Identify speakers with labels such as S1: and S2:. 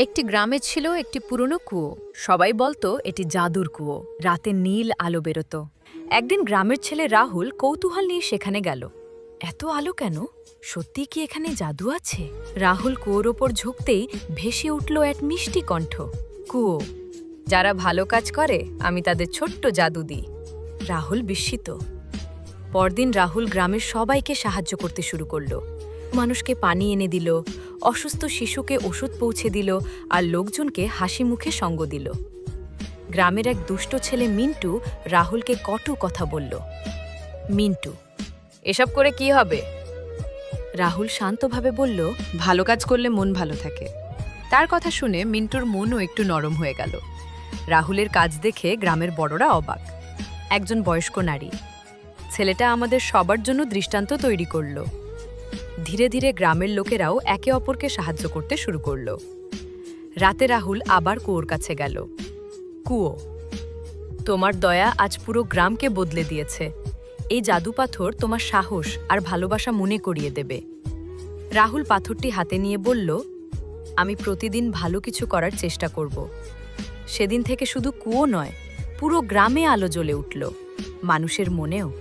S1: একটি গ্রামে ছিল একটি পুরনো কুয়ো। সবাই বলতো, এটি জাদুর কুয়ো। রাতে নীল আলো বেরোতো। একদিন গ্রামের ছেলে রাহুল কৌতূহল নিয়ে সেখানে গেল। এত আলো কেন? সত্যি কি এখানে জাদু আছে? রাহুল কুয়োর ওপর ঝুঁকতেই ভেসে উঠল এক মিষ্টি কণ্ঠ। কুয়ো, যারা ভালো কাজ করে, আমি তাদের ছোট্ট জাদু দিই। রাহুল বিস্মিত। পরদিন রাহুল গ্রামের সবাইকে সাহায্য করতে শুরু করল। মানুষকে পানি এনে দিল, অসুস্থ শিশুকে ওষুধ পৌঁছে দিল আর লোকজনকে হাসি মুখে সঙ্গ দিল। গ্রামের এক দুষ্ট ছেলে মিন্টু রাহুলকে কটু কথা বলল, মিন্টু, এসব করে কি হবে? রাহুল শান্তভাবে বলল,
S2: ভালো কাজ করলে মন ভালো থাকে। তার কথা শুনে মিন্টুর মনও একটু নরম হয়ে গেল।
S1: রাহুলের কাজ দেখে গ্রামের বড়রা অবাক। একজন বয়স্ক নারী, ছেলেটা আমাদের সবার জন্য দৃষ্টান্ত তৈরি করল। ধীরে ধীরে গ্রামের লোকেরাও একে অপরকে সাহায্য করতে শুরু করল। রাতে রাহুল আবার কুয়োর কাছে গেল। কুয়ো, তোমার দয়া আজ পুরো গ্রামকে বদলে দিয়েছে। এই জাদু পাথর তোমার সাহস আর ভালোবাসা মনে করিয়ে দেবে। রাহুল পাথরটি হাতে নিয়ে বলল, আমি প্রতিদিন ভালো কিছু করার চেষ্টা করব। সেদিন থেকে শুধু কুয়ো নয়, পুরো গ্রামে আলো জ্বলে উঠল। মানুষের মনেও